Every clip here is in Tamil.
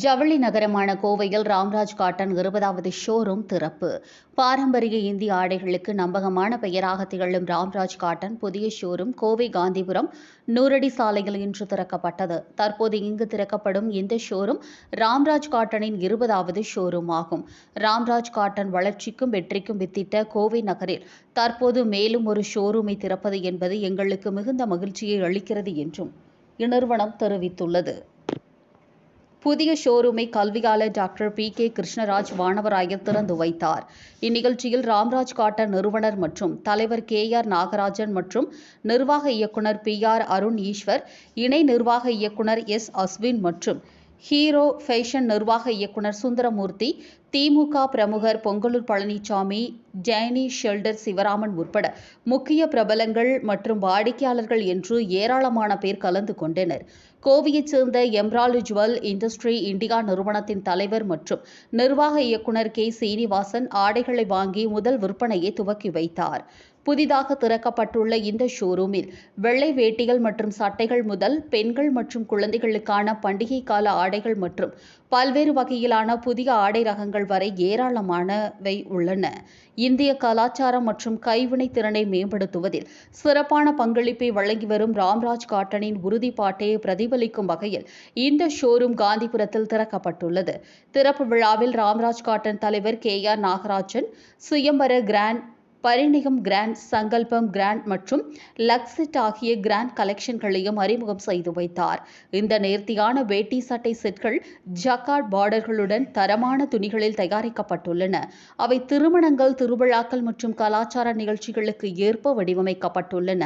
ஜவுளி நகரமான கோவையில் ராம்ராஜ் காட்டன் இருபதாவது ஷோரூம் திறப்பு. பாரம்பரிய இந்திய ஆடைகளுக்கு நம்பகமான பெயராக திகழும் ராம்ராஜ் காட்டன் புதிய ஷோரூம் கோவை காந்திபுரம் நூறடி சாலையில் இன்று திறக்கப்பட்டது. தற்போது இங்கு திறக்கப்படும் இந்த ஷோரூம் ராம்ராஜ் காட்டனின் இருபதாவது ஷோரூம் ஆகும். ராம்ராஜ் காட்டன் வளர்ச்சிக்கும் வெற்றிக்கும் வித்திட்ட கோவை நகரில் தற்போது மேலும் ஒரு ஷோரூமை திறப்பது என்பது எங்களுக்கு மிகுந்த மகிழ்ச்சியை அளிக்கிறது என்றும் இந்நிறுவனம் தெரிவித்துள்ளது. புதிய ஷோரூமை கல்வியாளர் doctor P K Krishnaraj Vanavarayar திறந்து வைத்தார். இந்நிகழ்ச்சியில் ராம்ராஜ் காட்டர் நிறுவனர் மற்றும் தலைவர் கே ஆர் நாகராஜன் மற்றும் நிர்வாக இயக்குனர் பி ஆர் அருண் ஈஸ்வர் இணை நிர்வாக இயக்குனர் எஸ் அஸ்வின் மற்றும் ஹீரோ ஃபேஷன் நிர்வாக இயக்குனர் சுந்தரமூர்த்தி திமுக பிரமுகர் பொங்கலூர் பழனிசாமி ஜெயனி ஷெல்டர் சிவராமன் உட்பட முக்கிய பிரபலங்கள் மற்றும் வாடிக்கையாளர்கள் என்று ஏராளமான பேர் கலந்து கொண்டனர். கோவையைச் சேர்ந்த எம்ராலு ஜுவல் இண்டஸ்ட்ரி இந்தியா நிறுவனத்தின் தலைவர் மற்றும் நிர்வாக இயக்குநர் கே. சீனிவாசன் ஆடைகளை வாங்கி முதல் விற்பனையை துவக்கி வைத்தார். புதிதாக திறக்கப்பட்டுள்ள இந்த ஷோரூமில் வெள்ளை வேட்டிகள் மற்றும் சட்டைகள் முதல் பெண்கள் மற்றும் குழந்தைகளுக்கான பண்டிகை கால ஆடைகள் மற்றும் பல்வேறு வகையிலான புதிய ஆடை ரகங்கள் வரை ஏராளமானவை உள்ளன. இந்திய கலாச்சாரம் மற்றும் கைவினை திறனை மேம்படுத்துவதில் சிறப்பான பங்களிப்பை வழங்கி வரும் ராம்ராஜ் காட்டனின் உறுதிப்பாட்டை பிரதிபலிக்கும் வகையில் இந்த ஷோரூம் காந்திபுரத்தில் திறக்கப்பட்டுள்ளது. திறப்பு விழாவில் ராம்ராஜ் காட்டன் தலைவர் கே ஆர் நாகராஜன் சுயம்பர கிராண்ட் பரிணிகம் கிராண்ட் சங்கல்பம் கிராண்ட் மற்றும் லக்ஸிட் ஆகிய கிராண்ட் கலெக்ஷன்களையும் அறிமுகம் செய்து வைத்தார். இந்த நேர்த்தியான வேட்டி சட்டை செட்கள் ஜக்கார்ட் பார்டர்களுடன் தரமான துணிகளில் தயாரிக்கப்பட்டுள்ளன. அவை திருமணங்கள் திருவிழாக்கள் மற்றும் கலாச்சார நிகழ்ச்சிகளுக்கு ஏற்ப வடிவமைக்கப்பட்டுள்ளன.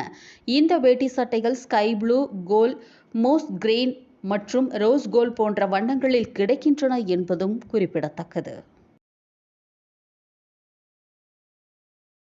இந்த வேட்டி சட்டைகள் ஸ்கை ப்ளூ கோல் மோஸ் கிரீன் மற்றும் ரோஸ் கோல் போன்ற வண்ணங்களில் கிடைக்கின்றன என்பதும் குறிப்பிடத்தக்கது.